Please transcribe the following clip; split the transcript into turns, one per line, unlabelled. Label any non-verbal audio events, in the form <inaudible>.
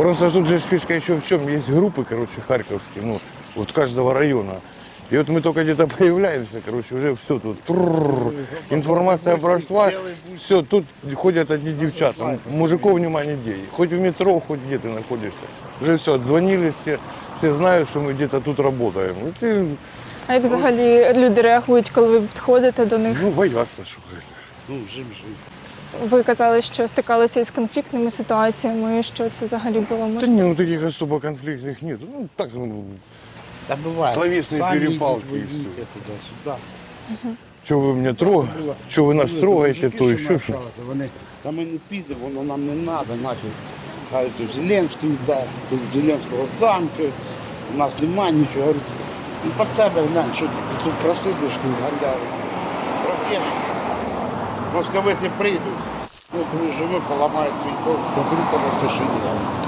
Просто тут же ж фишка еще в чем. Есть группы, короче, харьковские, ну, вот каждого района. И вот мы только где-то появляемся, <laughs> короче, уже все тут. трррр, информация прошла, все, тут ходят одни девчата. м- Мужиков нема нигде. Хоть в метро, хоть где ты находишься. Уже все, отзвонили все, все знают, что мы где-то тут работаем. И ты,
А як взагалі люди реагують, коли ви підходите до них?
ну, боятся, что это.
Ну, жим, жим.
Ви казали, що стикалися із конфліктними ситуаціями. Що це взагалі було?
Да
Може?
не, ну таких особо конфликтных нет. Ну, так, ну,
Та буває.
Словесні
Самі
перепалки
йдуть,
і
воюють туди-сюди.
что вы меня трогаете, что вы нас трогаете, то
Мужики,
еще
що
что.
навчалися, Вони, та ми не підемо, воно нам не треба, значить, хай то Зеленський дасть, то Зеленського замки, у нас немає нічого. Говорю, Ну, під себе глянь, що ти тут просидиш, тут гандару. Проб'єш. Московити прийдуть, коли живи, поламають твій код, то група на все, що є.